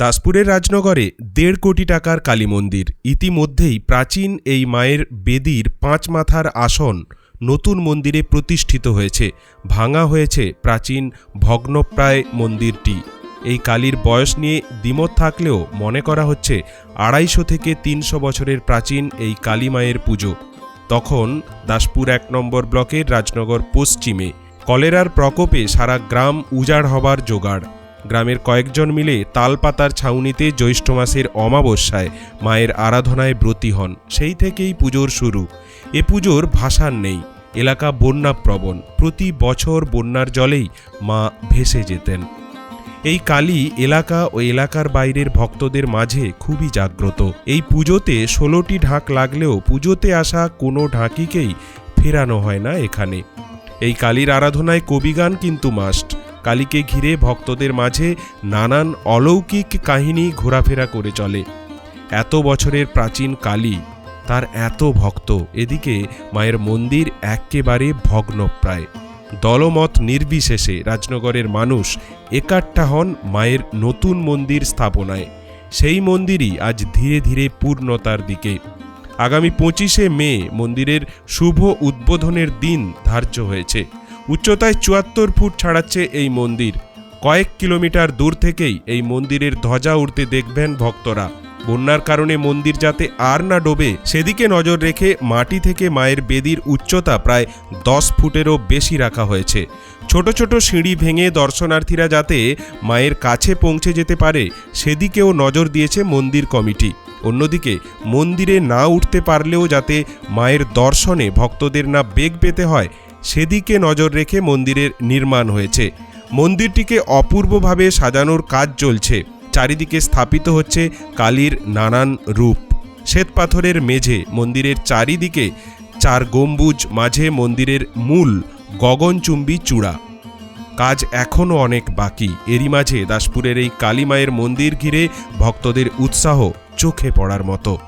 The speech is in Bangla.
দাসপুরের রাজনগরে দেড় কোটি টাকার কালী মন্দির। ইতিমধ্যেই প্রাচীন এই মায়ের বেদির পাঁচ মাথার আসন নতুন মন্দিরে প্রতিষ্ঠিত হয়েছে। ভাঙা হয়েছে প্রাচীন ভগ্নপ্রায় মন্দিরটি। এই কালীর বয়স নিয়ে দ্বিমত থাকলেও মনে করা হচ্ছে আড়াইশো থেকে তিনশো বছরের প্রাচীন এই কালী মায়ের পুজো। তখন দাসপুর এক নম্বর ব্লকের রাজনগর পশ্চিমে কলেরার প্রকোপে সারা গ্রাম উজাড় হবার জোগাড়। গ্রামের কয়েকজন মিলে তালপাতার ছাউনিতে জ্যৈষ্ঠ মাসের অমাবস্যায় মায়ের আরাধনায় ব্রতী হন। সেই থেকেই পুজোর শুরু। এ পুজোর ভাসান নেই। এলাকা বন্যাপ্রবণ। প্রতি বছর বন্যার জলেই মা ভেসে যেতেন। এই কালী এলাকা ও এলাকার বাইরের ভক্তদের মাঝে খুবই জাগ্রত। এই পুজোতে ষোলোটি ঢাক লাগলেও পুজোতে আসা কোনো ঢাকিকেই ফেরানো হয় না এখানে। এই কালীর আরাধনায় কবিগান কিন্তু মাস্ট কালীকে ঘিরে ভক্তদের মাঝে নানান অলৌকিক কাহিনী ঘোরাফেরা করে চলে। এত বছরের প্রাচীন কালী, তার এত ভক্ত, এদিকে মায়ের মন্দির একেবারে ভগ্নপ্রায়। দলমত নির্বিশেষে রাজনগরের মানুষ একাট্টা হন মায়ের নতুন মন্দির স্থাপনায়। সেই মন্দিরই আজ ধীরে ধীরে পূর্ণতার দিকে। আগামী পঁচিশে মে মন্দিরের শুভ উদ্বোধনের দিন ধার্য হয়েছে। উচ্চতায় চুয়াত্তর ফুট ছাড়াচ্ছে এই মন্দির। কয়েক কিলোমিটার দূর থেকেই এই মন্দিরের ধ্বজা উঠতে দেখবেন ভক্তরা। বন্যার কারণে মন্দির যাতে আর না ডোবে, সেদিকে নজর রেখে মাটি থেকে মায়ের বেদির উচ্চতা প্রায় দশ ফুটেরও বেশি রাখা হয়েছে। ছোট ছোট সিঁড়ি ভেঙে দর্শনার্থীরা যাতে মায়ের কাছে পৌঁছে যেতে পারে, সেদিকেও নজর দিয়েছে মন্দির কমিটি। অন্যদিকে, মন্দিরে না উঠতে পারলেও যাতে মায়ের দর্শনে ভক্তদের না বেগ পেতে হয় সেদিকে নজর রেখে মন্দিরের নির্মাণ হয়েছে। মন্দিরটিকে অপূর্বভাবে সাজানোর কাজ চলছে। চারিদিকে স্থাপিত হচ্ছে কালীর নানান রূপ। শ্বেতপাথরের মেঝে মন্দিরের চারিদিকে চার গম্বুজ, মাঝে মন্দিরের মূল গগনচুম্বী চূড়া। কাজ এখনও অনেক বাকি। এরই মাঝে দাসপুরের এই কালী মায়ের মন্দির ঘিরে ভক্তদের উৎসাহ চোখে পড়ার মতো।